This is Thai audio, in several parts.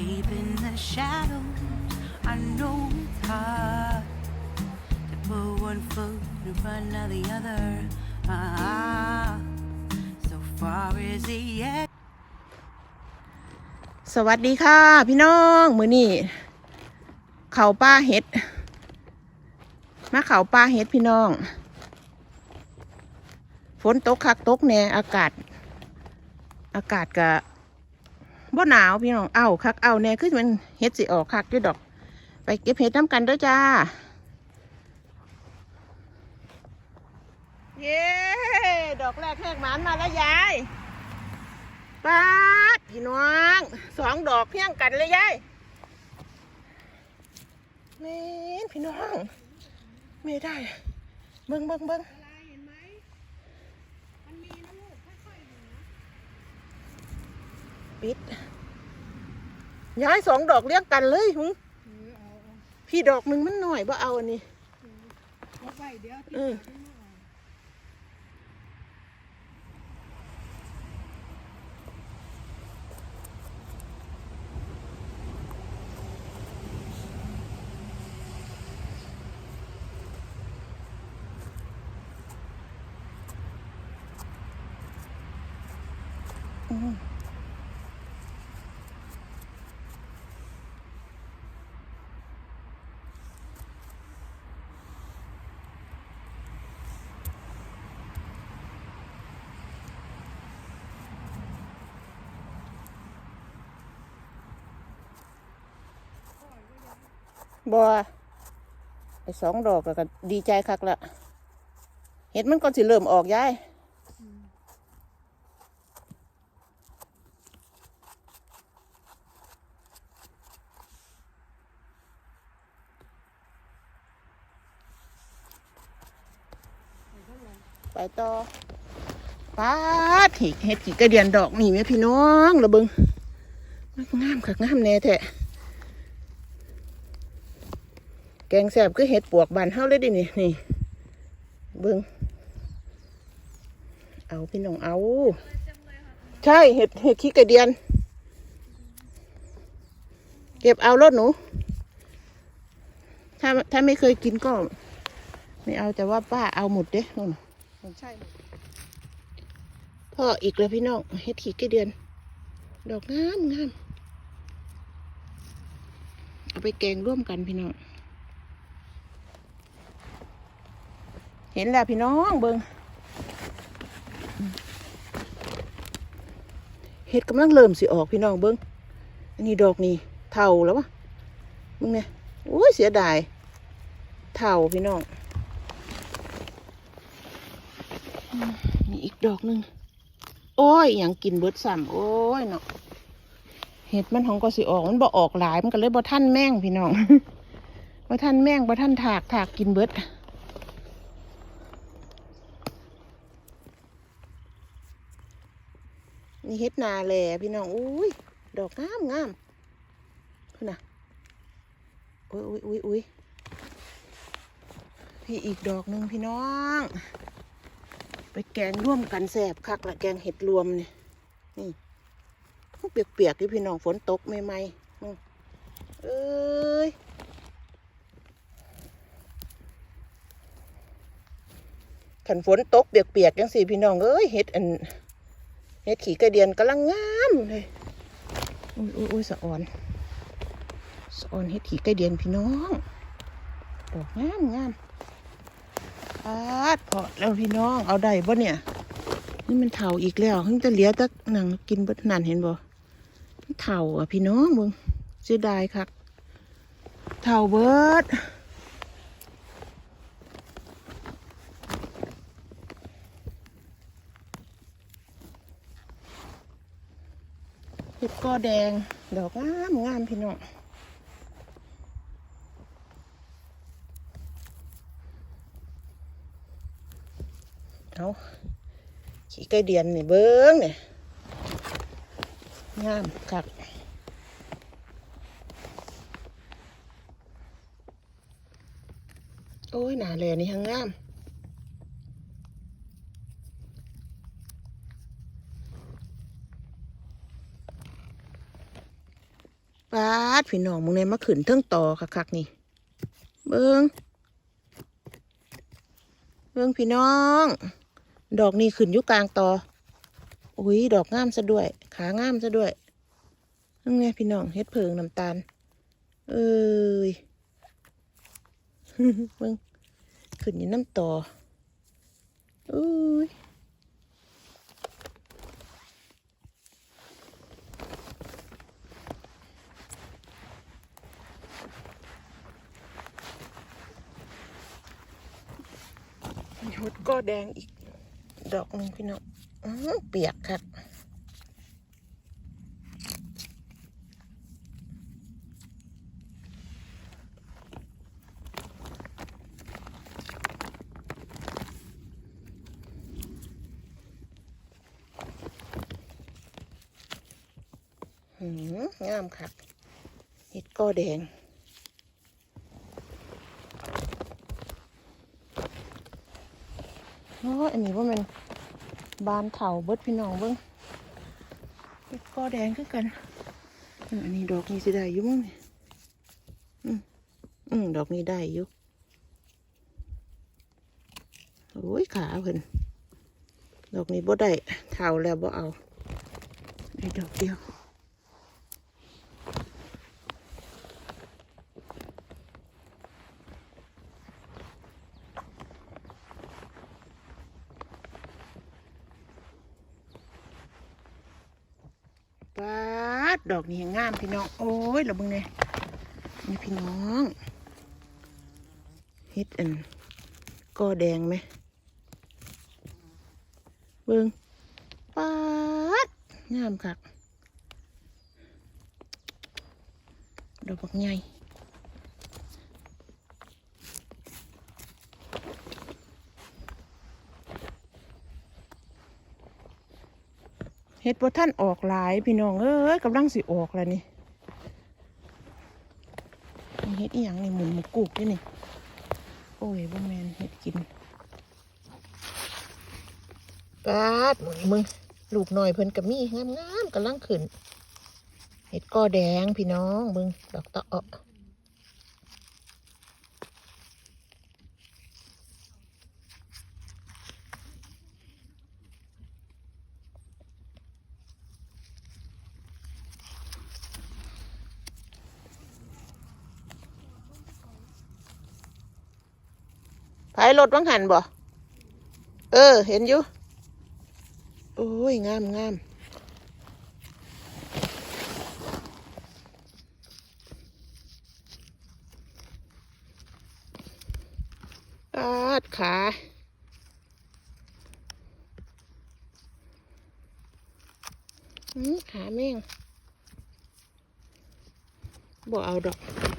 deep in the shadows. I know it's hard to put one foot in front of the other. Ah, so far is it yet? สวัสดีค่ะ พี่น้องมือนี่เขาป้าเห็ด มาเขาป้าเห็ดพี่น้อง ฝนตกคักตกแน่อากาศ อากาศกะ บ่หนาวพี่น้องเอ้าคักเอ้าแน่คือมันเห็ดสิออกคักด้วยดอก ไปเก็บเห็ดน้ำกันด้วยจ้า เย้ดอกแรกแหกหมานมาแล้วยายป้าพี่น้องสองดอกเพียงกันเลยยายเมนพี่น้องไม่ได้ เบิ้งเบิ้งเบิ้ง ปิดย้ายสองดอกเลี้ยงกันเลยหุงพี่ดอกหนึ่งมันหน่อยบ่เอาอันนี้เออ บัวไอ้สองดอกแล้วก็ดีใจคักละเห็ดมันก็สิเริ่มออกย้ายไปต่อป้าดเห็ดเห็ดกี่กระเดียนดอกนี่ไหมพี่น้องระเบิงงามคักงามแน่แท้ แกงแสบคือเห็ดปวกบานเฮาเลยดินี่นี่เบิ้งเอาพี่น้องเอาใช่เห็ดเห็ดขี้กระเดียน เก็บเอารถหนู ถ้าถ้าไม่เคยกินก็ ไม่เอาแต่ว่าป้าเอาหมดเด้นู่นใช่พ่ออีกแล้วพี่น้องเห็ดขี้กระเดียน ดอกงามงามเอาไปแกงร่วมกันพี่น้อง เห็นแล้วพี่น้องเบิงเห็ดกำลังเริ่มสิออกพี่น้องเบิงอันนี้ดอกนี่เท่าแล้ววะมึงเนี่ยโอ้ยเสียดายเท่าพี่น้องนี่อีกดอกหนึ่งโอ้ยอย่างกินเบิดซ้ำโอ้ยเนาะเห็ดมันของก็สิออกมันบ่ออกหลายมันก็เลยบ่ท่านแม่งพี่น้องบ่ท่านแม่งบ่ท่านถากถากกินเบิด นี่เฮ็ดนาแหล่พี่น้องอุ้ยดอกงามงามพุ่นน่ะอุ้ยอุ้ยอุ้ยอุ้ยพี่อีกดอกหนึ่งพี่น้อง ไปแกงร่วมกันแสบคักละแกงเห็ดรวมเนี่ยนี่เปียกๆที่พี่น้องฝนตกใหม่ๆเอ้ยขันฝนตกเปียกๆจังสี่พี่น้องเอ้ยเห็ดอัน เห็ดขี่กระเดียนกำลังงามเลยอุ้ยอุ้ยอุ้ยสะออนสะออนเห็ดขี่กระเดียนพี่น้องดอกงามงามปาดพอแล้วพี่น้องเอาได้บ่เนี่ย นี่มันเถ่าอีกแล้วเพิ่งจะเหลี้ยตักหนังกินเบดนานเห็นบ่เถ่าอะพี่น้องมึงเสียดายคักเถ่าเบิด เห็ดกอแดง ดอกงามงามพี่น้องเอาขี้ไก่เดียนนี่เบิ้งเนี่ยงามคักโอ้ยหนาแลยนี่ทั้งงาม ปา ดพี่น้องมึงเนี่ยมาขึ้นเทิงต่อคักๆนี่ เบิ้งเบิ้งพี่น้อง ดอกนี่ขึ้นยู่กลางต่ออุ้ยดอกงามซะด้วย ขางามซะด้วยนั่นไงพี่น้องเฮ็ดเพิงน้ำตาล เอ้ยเบิ้งขึ้นยู่น้ำต่ออุ้ยุดก็แดงอีก ดอกหนึ่งพี่น้องเปียกครับหืมงามครับเห็ดก็แดง อ้อันนี้ว่ามันบานเถาเบิดพี่น้องเบิ้งเฮ็ดก็แดงคือกัน อันนี้ดอกนี้สิได้อยู่มั้งอืมอืมดอกนี้ได้อยู่โอ้ยขาเพิ่นดอกนี้บ่ได้เถาแล้วบ่เอาได้ดอกเดียว ปาดดอกนี้งามพี่น้อง โอ้ยเราบึงเนี่ยนี่พี่น้องเฮ็ดอันก็แดงไหมเบิงปาดงามคักดอกบักใหญ่ เฮ็ดบ่ท่านออกหลายพี่น้องเอ้ยกำลังสิออกแล้วนี่เฮ็ดอีหยังนี่หมุนหมุกุกนี่นี่ โอ้ยบ่แมนเฮ็ดกินปาดหมุนมึงลูกหน่อยเพิ่นกับมีงามๆกำลังขึ้น เห็ดก้อแดงพี่น้องมึงดอกตะเอะายรถวังหันบ่ เออ เห็นอยู่ โอ้ย งามงามปาดขาขาแม่งบ่เอาดอก อืม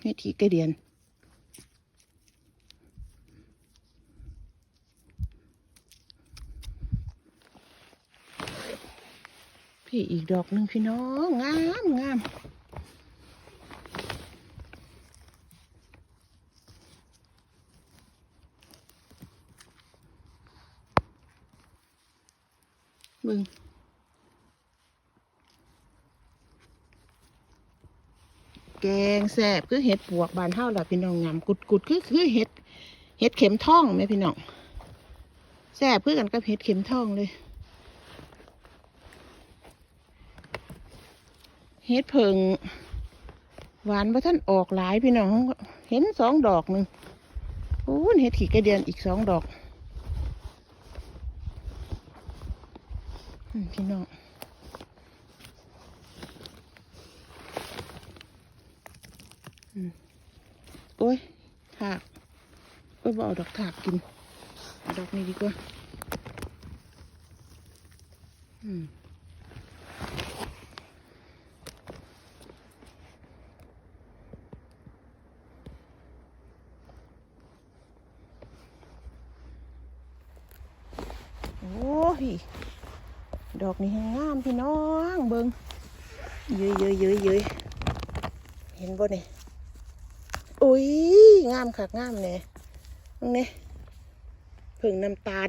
เฮ็ดทีกระเดียน พี่อีกดอกหนึ่งพี่น้อง งามงามมึง แกงแซ่บคือเห็ดปวกบานเท่าละพี่น้องงามกุดกุดคือคือเห็ดเห็ดเข็มทองไหมพี่น้องแซ่บคือกันกับเห็ดเข็มทองเลยเฮ็ดเพิงหวานว่าท่านออกหลายพี่น้อง เห็นสองดอกหนึ่งโอ้เฮ็ดขี่กระเดียนอีกสองดอกพี่น้อง โอ้ยถากโอ้ยบเอาดอกถากกินเอาดอกนี้ดีกว่า อืมโอ้ยดอกนี้งามพี่น้องเบิงเยยเยยเยยเยยเห็นบ่เนี่ย อุ้ยงามคักงามเนี่ยตรงนี้ผึ่งน้ำตาล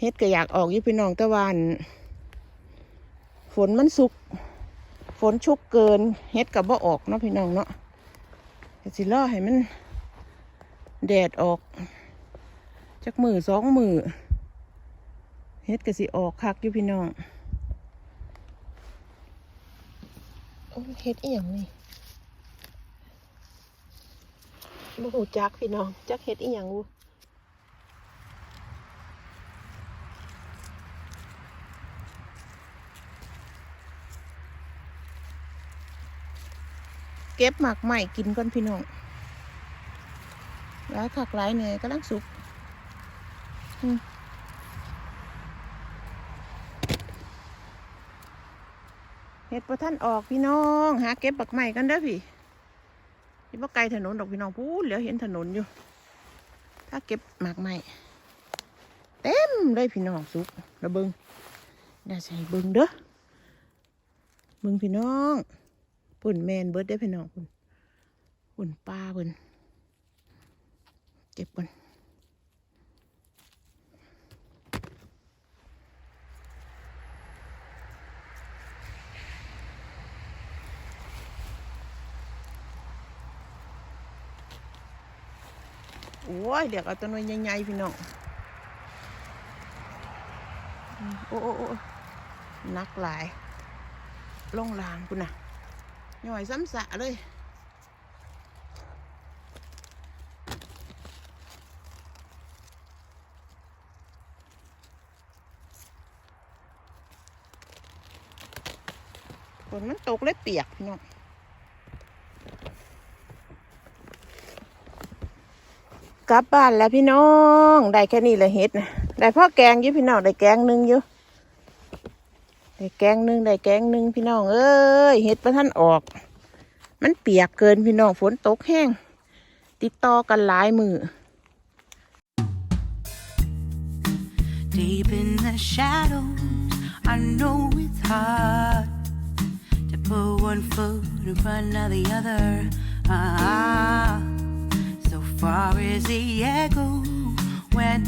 เฮ็ดก็อยากออกยู่พี่น้องตะวันฝนมันสุก ฝนชุกเกิน เฮ็ดกับบ่ออกเนาะพี่น้องเนาะสิรอให้มัน แดดออกจักมือสองมือเฮ็ดก็สิออกคักอยู่พี่น้อง โอ้ยเฮ็ดอีหยังนี่บ่ฮู้จักพี่น้องจักเฮ็ดอีหยังบ่เก็บหมากใหม่กินก่อนพี่น้องหลายคักหลายแหน่กำลังสุกอืม เฮ็ดประท่านออกพี่น้องหาเก็บบักใหม่กันเด้อพี่ที่ว่ไกลถนนดอกพี่น้องพูดเหลือเห็นถนนอยู่ ถ้าเก็บหมากใหม่เต็มเลยพี่น้องสุกระเบิงได้ใส่เบิงเด้อเบิงพี่น้องปุ่นแมนเบิร์ดได้พี่น้องปุ่นปุ่นปลาปุ่นเก็บก่น โอ้ยเดี๋ยวเอาตัวน้อยใหญ่ๆพี่น้องอืมโอ้โอ้โอ้หนักหลายลงลางคุณน่ะหน่อยซ้ำสะเลยฝนมันตกเลยเปียกพี่น้อง ลับบ้านแล้วพี่น้อง ได้แค่นี้เลยเฮ็ดนะได้พ่อแกงอยู่พี่น้องได้แกงหนึ่งอยู่ได้แกงหนึ่งได้แกงหนึ่งพี่น้องเอ้ยเฮ็ดประท่านออก มันเปียกเกินพี่น้องฝนตกแห้ง ติดต่อกันหลายมือ Deep in the shadows, I know it's hard to put one foot in front of the other. Ah, far as the echo, where do